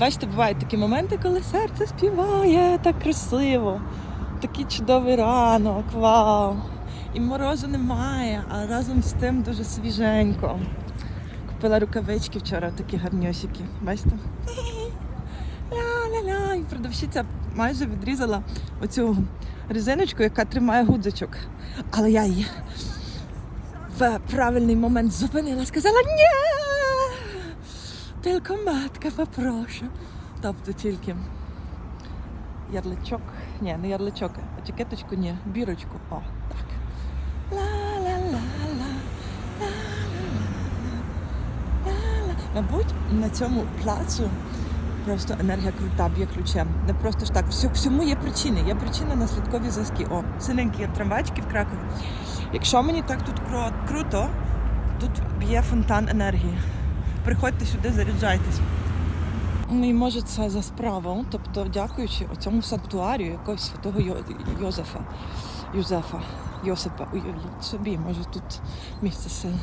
Бачите, бувають такі моменти, коли серце співає так красиво. Такий чудовий ранок, вау. І морозу немає, а разом з тим дуже свіженько. Купила рукавички вчора, такі гарньосики. Бачите? Ля-ля-ля. І продавщиця майже відрізала оцю резиночку, яка тримає гудзичок. Але я її в правильний момент зупинила, сказала ні. Тільки матка попрошу. Тобто тільки ярличок, ні, не ярличок, етикеточку, ні, бірочку. О, так. Ла-ла-ла-ла, ла-ла-ла-ла. Мабуть, на цьому плацу просто енергія крута б'є ключем. Не просто ж так. Всьому є причини. Є причина наслідкові зв'язки. О, синенькі трамвайчики в Кракові. Якщо мені так тут круто, тут б'є фонтан енергії. Приходьте сюди, заряджайтесь. Ну і може це за справу, тобто дякуючи цьому санктуарію якогось святого Йо- Йозефа, Юзефа, Йосипа, уявіть собі, може тут місце сили.